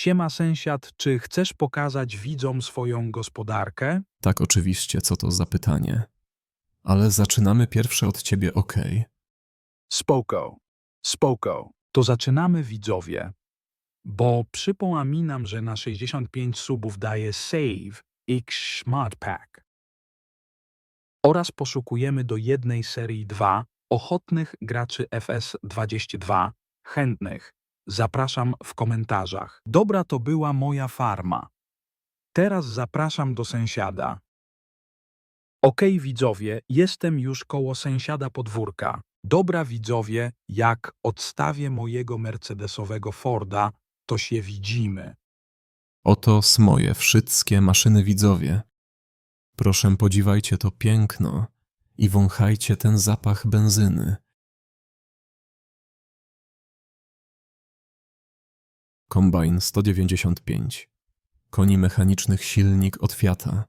Siema sąsiad, czy chcesz pokazać widzom swoją gospodarkę? Tak, oczywiście, co to za pytanie. Ale zaczynamy pierwsze od ciebie, okej. Spoko, spoko. To zaczynamy widzowie. Bo przypominam, że na 65 subów daje Save X Smart Pack. Oraz poszukujemy do jednej serii 2 ochotnych graczy FS22 chętnych. Zapraszam w komentarzach. Dobra to była moja farma. Teraz zapraszam do sąsiada. Okej widzowie, jestem już koło sąsiada podwórka. Dobra widzowie, jak odstawię mojego mercedesowego Forda, to się widzimy. Oto moje wszystkie maszyny widzowie. Proszę podziwajcie to piękno i wąchajcie ten zapach benzyny. Kombajn 195. Koni mechanicznych silnik od Fiata.